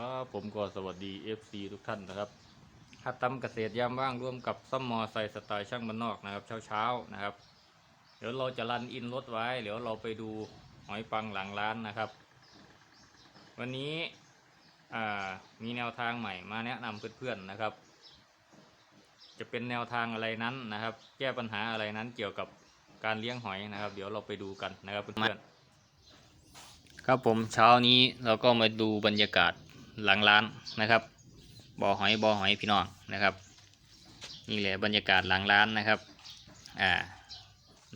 ครับผมก็สวัสดี FC ทุกท่านนะครับหัดทำเกษตรยามว่างร่วมกับซ่อมมอไซค์สไตล์ช่างบ้านนอกนะครับ เช้าๆนะครับ เดี๋ยวเราจะรันอินรถไว้ เดี๋ยวเราไปดูหอยปังหลังร้านนะครับ วันนี้มีแนวทางใหม่มาแนะนำเพื่อนๆนะครับ จะเป็นแนวทางอะไรนั้นนะครับ แก้ปัญหาอะไรนั้นเกี่ยวกับการเลี้ยงหอยนะครับ เดี๋ยวเราไปดูกันนะครับเพื่อนๆครับผมเช้านี้เราก็มาดูบรรยากาศ หลังร้านนะครับบ่อหอยบ่อหอยพี่น้องนะครับนี่แหละบรรยากาศหลังร้านนะครับอ่า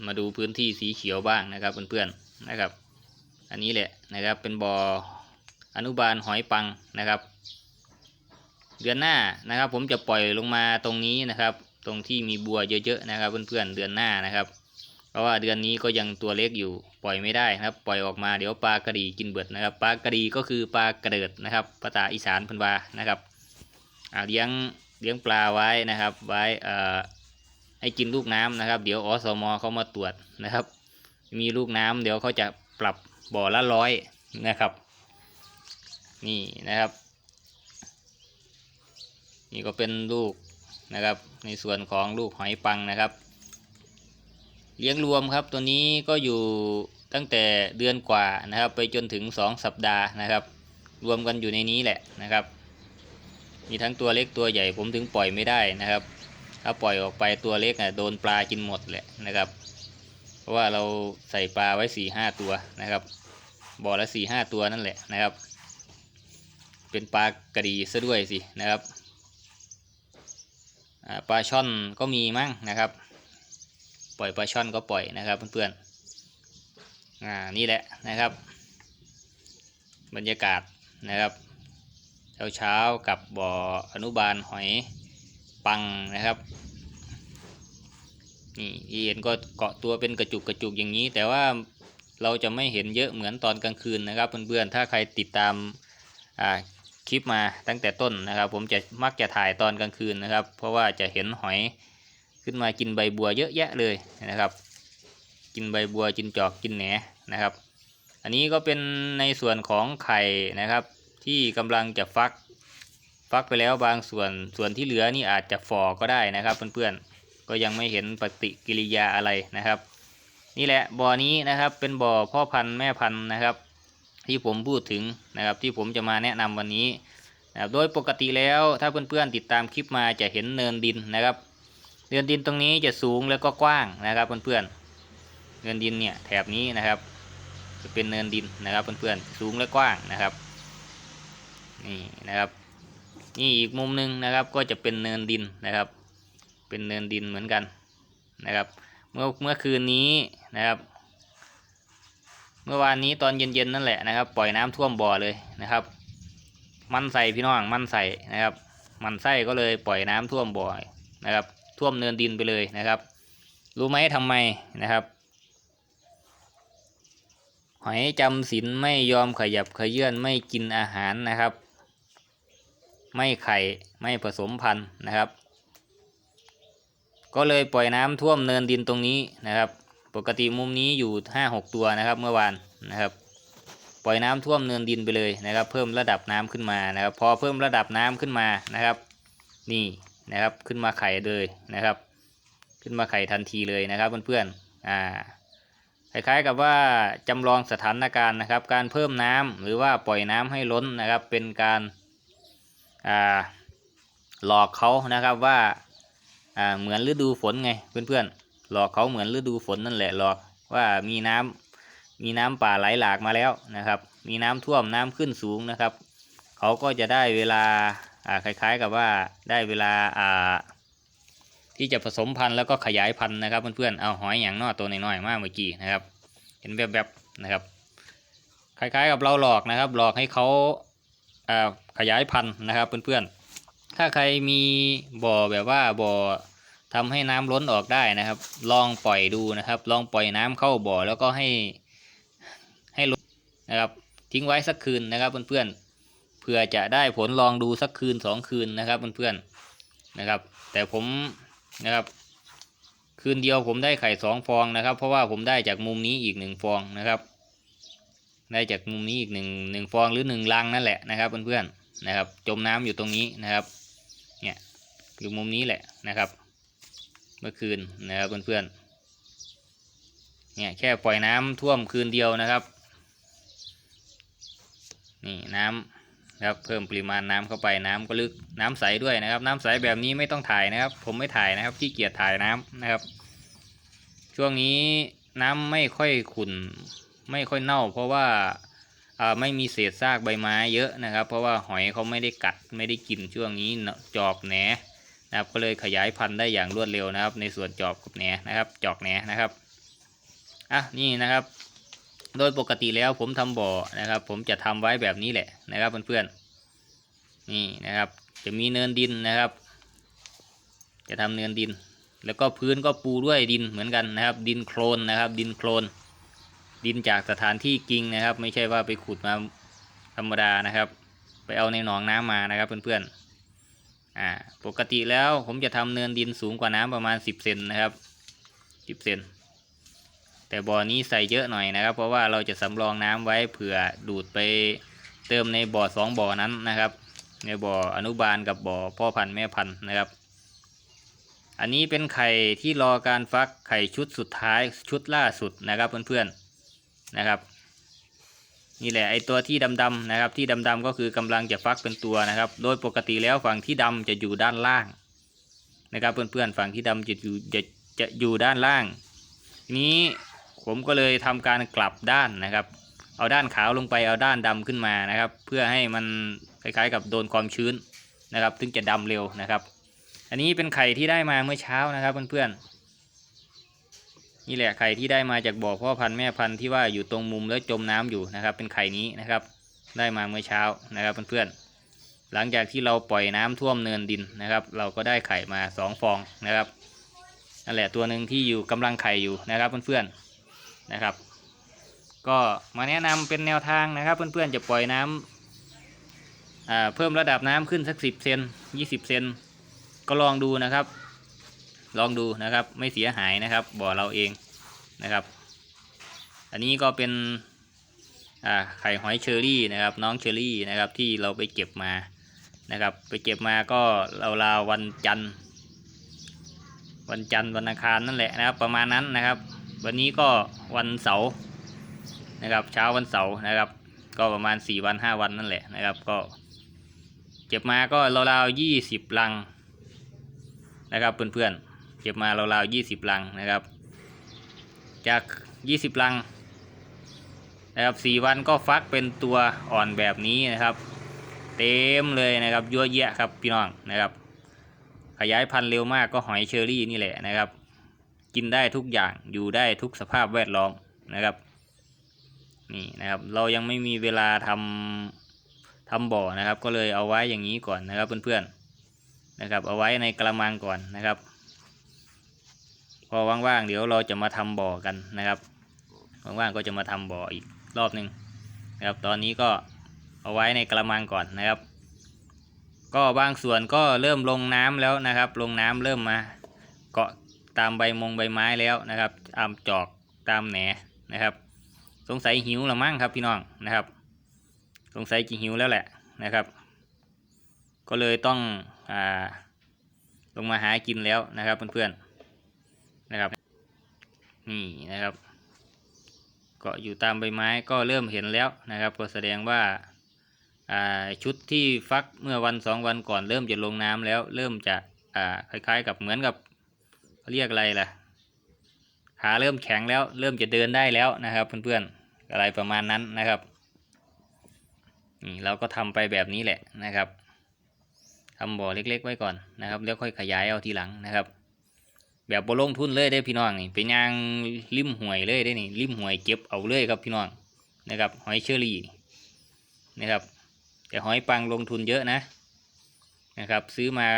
มาดูพื้นที่สีเขียวบ้างนะครับเพื่อนๆนะครับ อันนี้แหละนะครับเป็นบ่ออนุบาลหอยปังนะครับ เดือนหน้านะครับผมจะปล่อยลงมาตรงนี้นะครับ ตรงที่มีบัวเยอะๆนะครับเพื่อนๆเดือนหน้านะครับ ราะว่าเดือนนี้ก็ยังตัวเล็กอยู่ปล่อยไม่ได้นะครับ ปล่อยออกมาเดี๋ยวปลากระดีกินเบิดนะครับปลากระดีก็คือปลากระเดิดนะครับภาษาอีสานพันวานะครับเลี้ยงเลี้ยงปลาไว้นะครับ ไว้เอ่อให้กินลูกน้ำนะครับ เดี๋ยวอสมเขามาตรวจนะครับ มีลูกน้ำเดี๋ยวเขาจะปรับบ่อละร้อยนะครับ นี่นะครับ นี่ก็เป็นลูกนะครับ ในส่วนของลูกหอยปังนะครับ เลี้ยงรวมครับตัวนี้ก็อยู่ตั้งแต่เดือนกว่านะครับ ไปจนถึง 2 สัปดาห์นะครับ รวมกันอยู่ในนี้แหละนะครับ มีทั้งตัวเล็กตัวใหญ่ผมถึงปล่อยไม่ได้นะครับ ถ้าปล่อยออกไปตัวเล็กอะโดนปลากินหมดแหละนะครับ เพราะว่าเราใส่ปลาไว้4ี่ห้าตัวนะครับบ่อละ4ี่ห้าตัวนั่นแหละนะครับ เป็นปลากระดีซะด้วยสินะครับปลาช่อนก็มีมั้งนะครับ ปล่อยปลาช่อนก็ปล่อยนะครับเพื่อนๆอ่านี่แหละนะครับ บรรยากาศนะครับ เช้าเช้าๆกับบ่ออนุบาลหอยปังนะครับนี่ที่เห็นก็เกาะตัวเป็นกระจุกกระจุกอย่างนี้ แต่ว่าเราจะไม่เห็นเยอะเหมือนตอนกลางคืนนะครับเพื่อนๆถ้าใครติดตามอ่าคลิปมาตั้งแต่ต้นนะครับ ผมจะมักจะถ่ายตอนกลางคืนนะครับ เพราะว่าจะเห็นหอย ขึ้นมากินใบบัวเยอะแยะเลยนะครับ กินใบบัวกินจอกกินแหนนะครับ อันนี้ก็เป็นในส่วนของไข่นะครับ ที่กำลังจะฟัก ฟักไปแล้วบางส่วนส่วนที่เหลือนี่อาจจะฝ่อก็ได้นะครับเพื่อนๆก็ยังไม่เห็นปฏิกิริยาอะไรนะครับ นี่แหละบ่อนี้นะครับเป็นบ่อพ่อพันธุ์แม่พันธุ์นะครับ ที่ผมพูดถึงนะครับที่ผมจะมาแนะนำวันนี้นะโดยปกติแล้วถ้าเพื่อนๆติดตามคลิปมาจะเห็นเนินดินนะครับ เนินดินตรงนี้จะสูงแล้วก็กว้างนะครับเพื่อนๆเนินดินเนี่ยแถบนี้นะครับ จะเป็นเนินดินนะครับเพื่อนๆสูงและกว้างนะครับนี่นะครับนี่อีกมุมหนึ่งนะครับก็จะเป็นเนินดินนะครับ เป็นเนินดินเหมือนกันนะครับ เมื่อเมื่อคืนนี้นะครับ เมื่อวานนี้ตอนเย็นๆนั่นแหละนะครับ ปล่อยน้ำท่วมบ่อเลยนะครับ มันใส่พี่น้องมันใส่นะครับ มันไส้ก็เลยปล่อยน้ำท่วมบ่อยนะครับ ท่วมเนินดินไปเลยนะครับ รู้ไหมทำไมนะครับ หอยจำศีลไม่ยอมขยับขยื่นไม่กินอาหารนะครับ ไม่ไข่ไม่ผสมพันธุ์นะครับ ก็เลยปล่อยน้ำท่วมเนินดินตรงนี้นะครับ ปกติมุมนี้อยู่ห้าหกตัวนะครับเมื่อวานนะครับปล่อยน้ำท่วมเนินดินไปเลยนะครับ เพิ่มระดับน้ำขึ้นมานะครับ พอเพิ่มระดับน้ำขึ้นมานะครับ นี่ นะครับ ขึ้นมาไข่เลยนะครับ ขึ้นมาไข่ทันทีเลยนะครับเพื่อนๆอ่าคล้ายๆกับว่าจำลองสถานการณ์นะครับ การเพิ่มน้ำหรือว่าปล่อยน้ำให้ล้นนะครับ เป็นการอ่าหลอกเขานะครับว่าอ่าเหมือนฤดูฝนไงเพื่อนๆหลอกเขาเหมือนฤดูฝนนั่นแหละหลอกว่ามีน้ำมีน้ำป่าไหลหลากมาแล้วนะครับ มีน้ำท่วมน้ำขึ้นสูงนะครับ เขาก็จะได้เวลาอ่า คล้ายๆกับว่าได้เวลาอ่าที่จะผสมพันธุ์แล้วก็ขยายพันธุ์นะครับเพื่อนๆเอาหอยอย่างนอตัวน้อยๆมากเมื่อกี้นะครับ เห็นแบบๆนะครับ คล้ายๆกับเราหลอกนะครับ หลอกให้เขาอ่าขยายพันธุ์นะครับเพื่อนๆ ถ้าใครมีบ่อแบบว่าบ่อทำให้น้ำล้นออกได้นะครับ ลองปล่อยดูนะครับ ลองปล่อยน้ำเข้าบ่อแล้วก็ให้ให้ล้นนะครับทิ้งไว้สักคืนนะครับเพื่อนๆ เพื่อจะได้ผลลองดูสักคืนสองคืนนะครับเพื่อนๆนะครับ แต่ผมนะครับ คืนเดียวผมได้ไข่สองฟองนะครับ เพราะว่าผมได้จากมุมนี้อีกหนึ่งฟองนะครับ ได้จากมุมนี้อีกหนึ่งหนึ่งฟองหรือหนึ่งลังนั่นแหละนะครับเพื่อนๆนะครับ จมน้ำอยู่ตรงนี้นะครับ เนี่ยอยู่มุมนี้แหละนะครับ เมื่อคืนนะครับเพื่อนๆเนี่ยแค่ปล่อยน้ำท่วมคืนเดียวนะครับ นี่น้ำ นะครับเพิ่มปริมาณน้ำเข้าไปน้ำก็ลึกน้ำใสด้วยนะครับ น้ำใสแบบนี้ไม่ต้องถ่ายนะครับ ผมไม่ถ่ายนะครับขี้เกียจถ่ายน้ำนะครับ ช่วงนี้น้ำไม่ค่อยขุ่นไม่ค่อยเน่า เพราะว่าไม่มีเศษซากใบไม้เยอะนะครับ เพราะว่าหอยเขาไม่ได้กัดไม่ได้กินช่วงนี้จอกแหนนะครับก็เลยขยายพันธุ์ได้อย่างรวดเร็วนะครับ ในส่วนจอกกับแหนนะครับ จอกแหนนะครับอะนี่นะครับ โดยปกติแล้วผมทำบ่อนะครับ ผมจะทำไว้แบบนี้แหละนะครับเพื่อนๆนี่นะครับ จะมีเนินดินนะครับ จะทำเนินดิน แล้วก็พื้นก็ปูด้วยดินเหมือนกันนะครับ ดินโคลนนะครับ ดินโคลน ดินจากสถานที่จริงนะครับ ไม่ใช่ว่าไปขุดมาธรรมดานะครับ ไปเอาในหนองน้ำมานะครับเพื่อนๆอ่าปกติแล้วผมจะทำเนินดินสูงกว่าน้ำประมาณ 10เซนนะครับ 10เซน แต่บ่อนี้ใส่เยอะหน่อยนะครับ เพราะว่าเราจะสำรองน้ำไว้เผื่อดูดไปเติมในบ่อสองบ่อนั้นนะครับ ในบ่ออนุบาลกับบ่อพ่อพันธุ์แม่พันธุ์นะครับ อันนี้เป็นไข่ที่รอการฟักไข่ชุดสุดท้ายชุดล่าสุดนะครับเพื่อนๆนะครับนี่แหละไอตัวที่ดำๆนะครับที่ดำๆก็คือกำลังจะฟักเป็นตัวนะครับ โดยปกติแล้วฝั่งที่ดำจะอยู่ด้านล่างนะครับ เพื่อนๆฝั่งที่ดำจะอยู่จะจะอยู่ด้านล่าง นี้ ผมก็เลยทำการกลับด้านนะครับ เอาด้านขาวลงไปเอาด้านดำขึ้นมานะครับ เพื่อให้มันคล้ายๆกับโดนความชื้นนะครับถึงจะดำเร็วนะครับ อันนี้เป็นไข่ที่ได้มาเมื่อเช้านะครับเพื่อนๆนี่แหละไข่ที่ได้มาจากบ่อพ่อพันธุ์แม่พันธุ์ที่ว่าอยู่ตรงมุมแล้วจมน้ำอยู่นะครับ เป็นไข่นี้นะครับ ได้มาเมื่อเช้านะครับเพื่อนๆหลังจากที่เราปล่อยน้ำท่วมเนินดินนะครับ เราก็ได้ไข่มาสองฟองนะครับนั่นแหละตัวหนึ่งที่อยู่กำลังไข่อยู่นะครับเพื่อนๆ นะครับ ก็มาแนะนำเป็นแนวทางนะครับ เพื่อนๆจะปล่อยน้ำอ่าเพิ่มระดับน้ำขึ้นสักสิบเซนยี่สิบเซนก็ลองดูนะครับ ลองดูนะครับไม่เสียหายนะครับบ่อเราเองนะครับ อันนี้ก็เป็นไข่หอยเชอรี่นะครับ น้องเชอรี่นะครับที่เราไปเก็บมานะครับ ไปเก็บมาก็ราวๆวันจันทร์วันจันทร์วันอังคารนั่นแหละนะครับ ประมาณนั้นนะครับ วันนี้ก็วันเสาร์นะครับ เช้าวันเสาร์นะครับ ก็ประมาณสี่วันห้าวันนั่นแหละนะครับ ก็เก็บมาก็ราวๆยี่สิบลังนะครับเพื่อนๆเก็บมาราวๆยี่สิบลังนะครับ จากยี่สิบลังนะครับสี่วันก็ฟักเป็นตัวอ่อนแบบนี้นะครับ เต็มเลยนะครับยั่วเยะครับพี่น้องนะครับ ขยายพันธุ์เร็วมากก็หอยเชอรี่นี่แหละนะครับ กินได้ทุกอย่างอยู่ได้ทุกสภาพแวดล้อมนะครับนี่นะครับ เรายังไม่มีเวลาทำทำบ่อนะครับ ก็เลยเอาไว้อย่างนี้ก่อนนะครับเพื่อนๆนะครับ เอาไว้ในกระมังก่อนนะครับ พอว่างๆเดี๋ยวเราจะมาทำบ่อกันนะครับว่างๆก็จะมาทำบ่ออีกรอบหนึ่งนะครับ ตอนนี้ก็เอาไว้ในกระมังก่อนนะครับ ก็บางส่วนก็เริ่มลงน้ำแล้วนะครับ ลงน้ำเริ่มมาเกาะ ตามใบมงใบไม้แล้วนะครับ ตามจอกตามแหนนะครับ สงสัยหิวละมั้งครับพี่น้องนะครับ สงสัยจะหิวแล้วแหละนะครับ ก็เลยต้องอ่าลงมาหากินแล้วนะครับเพื่อนๆนะครับ นี่นะครับเกาะอยู่ตามใบไม้ก็เริ่มเห็นแล้วนะครับ ก็แสดงว่าอ่าชุดที่ฟักเมื่อวันสองวันก่อนเริ่มจะลงน้ำแล้ว เริ่มจะอ่าคล้ายๆ กับเหมือนกับ เรียกอะไรล่ะ ขาเริ่มแข็งแล้วเริ่มจะเดินได้แล้วนะครับ เพื่อนๆอะไรประมาณนั้นนะครับนี่เราก็ทำไปแบบนี้แหละนะครับทำบ่อเล็ก ๆ ไว้ก่อนนะครับแล้วค่อยขยายเอาทีหลังนะครับ แบบบ่ลงทุนเลยได้พี่น้องนี่ไปย่างริมห่วยเลยได้นี่ริมห่วยเก็บเอาเลยครับพี่น้องนะครับหอยเชอรี่นะครับแต่หอยปังลงทุนเยอะนะ นะครับ ซื้อมา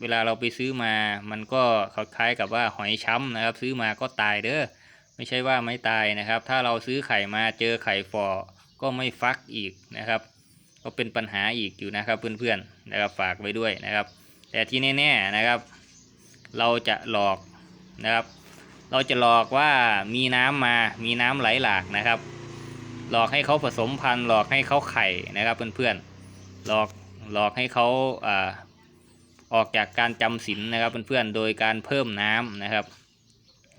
เวลาเราไปซื้อมา มันก็คล้ายๆกับว่าหอยช้ำนะครับ ซื้อมาก็ตายเด้อไม่ใช่ว่าไม่ตายนะครับ ถ้าเราซื้อไข่มาเจอไข่ฟอก็ไม่ฟักอีกนะครับ ก็เป็นปัญหาอีกอยู่นะครับเพื่อนๆนะครับฝากไว้ด้วยนะครับ แต่ที่แน่ๆนะครับ เราจะหลอกนะครับ เราจะหลอกว่ามีน้ำมามีน้ำไหลหลากนะครับ หลอกให้เขาผสมพันธุ์หลอกให้เขาไข่นะครับเพื่อนๆหลอกหลอกให้เขา ออกจากการจำศีลนะครับเพื่อนๆโดยการเพิ่มน้ำนะครับ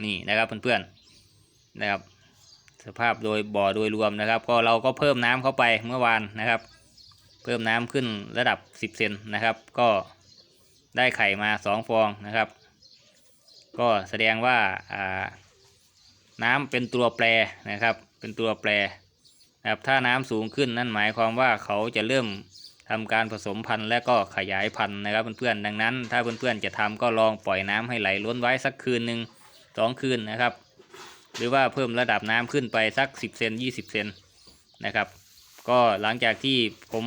นี่นะครับเพื่อนๆนะครับ สภาพโดยบ่อโดยรวมนะครับ ก็เราก็เพิ่มน้ำเข้าไปเมื่อวานนะครับ เพิ่มน้ำขึ้นระดับ 10เซนนะครับ ก็ได้ไข่มาสองฟองนะครับ ก็แสดงว่าอ่าน้ำเป็นตัวแปรนะครับ เป็นตัวแปรนะครับถ้าน้ำสูงขึ้นนั่นหมายความว่าเขาจะเริ่ม ทำการผสมพันธุ์และก็ขยายพันธุ์นะครับเพื่อนๆดังนั้น ถ้าเพื่อนๆจะทำก็ลองปล่อยน้ำให้ไหลล้นไว้สักคืนหนึ่งสองคืนนะครับ หรือว่าเพิ่มระดับน้ำขึ้นไปสัก 10เซน20 เซนนะครับ ก็หลังจากที่ผม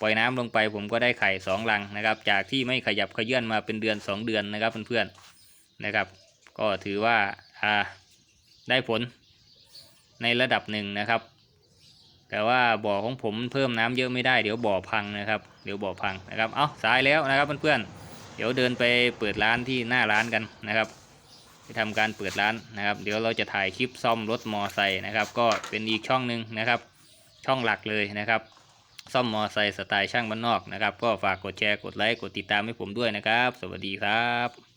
ปล่อยน้ำลงไป ผมก็ได้ไข่สองรังนะครับ จากที่ไม่ขยับขยื่นมาเป็นเดือน 2 เดือนนะครับเพื่อนๆนะครับ ก็ถือว่าอ่าได้ผลในระดับหนึ่งนะครับ แต่ว่าบ่อของผมเพิ่มน้ำเยอะไม่ได้เดี๋ยวบ่อพังนะครับ เดี๋ยวบ่อพังนะครับ เอาสายแล้วนะครับเพื่อนๆ เดี๋ยวเดินไปเปิดร้านที่หน้าร้านกันนะครับไปทำการเปิดร้านนะครับ เดี๋ยวเราจะถ่ายคลิปซ่อมรถมอไซค์นะครับ ก็เป็นอีกช่องหนึ่งนะครับ ช่องหลักเลยนะครับ ซ่อมมอไซค์สไตล์ช่างบ้านนอกนะครับ ก็ฝากกดแชร์กดไลค์กดติดตามให้ผมด้วยนะครับ สวัสดีครับ